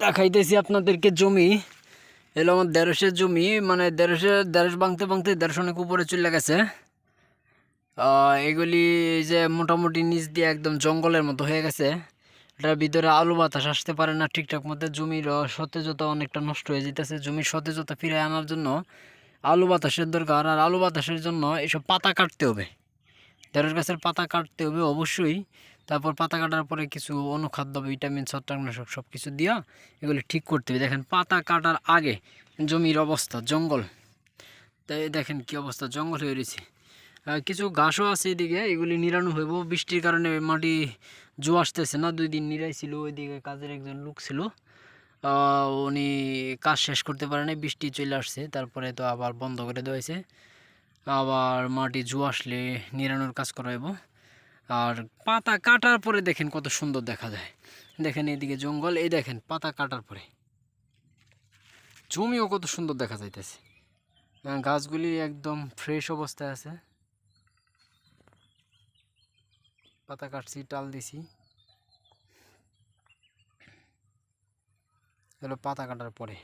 দেখাইতেছি আপনাদেরকে জমি। এলো আমার দেড়শের জমি মানে দেড়শে, দেড়শ ভাঙতে ভাঙতে দেড়শো অনেক উপরে চলে গেছে। এগুলি যে মোটামুটি নিচ দিয়ে একদম জঙ্গলের মতো হয়ে গেছে। এটার ভিতরে আলু বাতাস আসতে পারে না ঠিকঠাক মতো। জমির সতেজতা অনেকটা নষ্ট হয়ে যেতেছে। জমির সতেজতা ফিরে আনার জন্য আলু বাতাসের দরকার। আর আলু বাতাসের জন্য এসব পাতা কাটতে হবে। ঢেঁড়স গাছের পাতা কাটতে হবে অবশ্যই। তারপর পাতা কাটার পরে কিছু অনুখাদ্য ভিটামিন ছত্রাকনাশক সব কিছু দিয়া এগুলি ঠিক করতে হবে। দেখেন, পাতা কাটার আগে জমির অবস্থা, জঙ্গল। তাই দেখেন কি অবস্থা, জঙ্গল হয়ে রয়েছে। কিছু ঘাসও আছে এদিকে, এগুলি নিরানো হইব। বৃষ্টির কারণে মাটি জো আসতেছে না, দুই দিন নিরাইছিল ওইদিকে কাজের একজন লোক ছিল। উনি কাজ শেষ করতে পারে নাই, বৃষ্টি চলে আসছে, তারপরে তো আবার বন্ধ করে দেওয়া হয়েছে। আবার মাটি জু আসলে নিরানোর কাজ করাইব আর পাতা কাটার পরে দেখেন কত সুন্দর দেখা যায়। দেখেন এইদিকে জঙ্গল, এই দেখেন পাতা কাটার পরে। জমিও কত সুন্দর দেখা যাইতেছে। গাছগুলি একদম ফ্রেশ অবস্থায় আছে। পাতা কাটছি, টাল দিছি। এগুলো পাতা কাটার পরে।